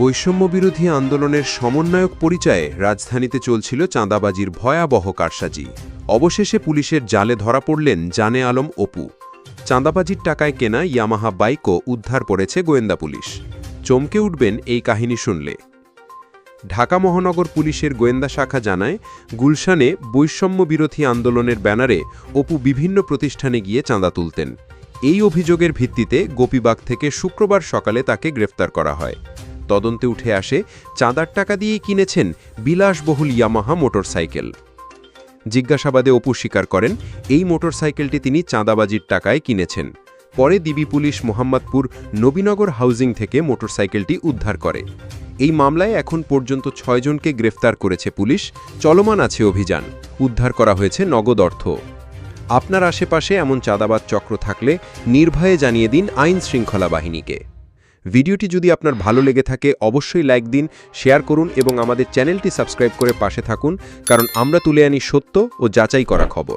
বৈষম্যবিরোধী আন্দোলনের সমন্বয়ক পরিচয়ে রাজধানীতে চলছিল চাঁদাবাজির ভয়াবহ কারসাজি। অবশেষে পুলিশের জালে ধরা পড়লেন জানে আলম অপু। চাঁদাবাজির টাকায় কেনা ইয়ামাহা বাইকও উদ্ধার করেছে গোয়েন্দা পুলিশ। চমকে উঠবেন এই কাহিনী শুনলে। ঢাকা মহানগর পুলিশের গোয়েন্দা শাখা জানায়, গুলশানে বৈষম্য বিরোধী আন্দোলনের ব্যানারে অপু বিভিন্ন প্রতিষ্ঠানে গিয়ে চাঁদা তুলতেন। এই অভিযোগের ভিত্তিতে গোপীবাগ থেকে শুক্রবার সকালে তাকে গ্রেফতার করা হয়। তদন্তে উঠে আসে চাঁদার টাকা দিয়েই কিনেছেন বিলাসবহুল ইয়ামাহা মোটরসাইকেল। জিজ্ঞাসাবাদে অপু স্বীকার করেন, এই মোটরসাইকেলটি তিনি চাঁদাবাজির টাকায় কিনেছেন। পরে দিবি পুলিশ মোহাম্মদপুর নবীনগর হাউজিং থেকে মোটরসাইকেলটি উদ্ধার করে। এই মামলায় এখন পর্যন্ত ছয়জনকে গ্রেফতার করেছে পুলিশ, চলমান আছে অভিযান। উদ্ধার করা হয়েছে নগদ অর্থ। আপনার আশেপাশে এমন চাঁদাবাদ চক্র থাকলে নির্ভয়ে জানিয়ে দিন আইন শৃঙ্খলা বাহিনীকে। ভিডিওটি যদি আপনার ভালো লেগে থাকে, অবশ্যই লাইক দিন, শেয়ার করুন এবং আমাদের চ্যানেলটি সাবস্ক্রাইব করে পাশে থাকুন, কারণ আমরা তুলে আনি সত্য ও যাচাই করা খবর।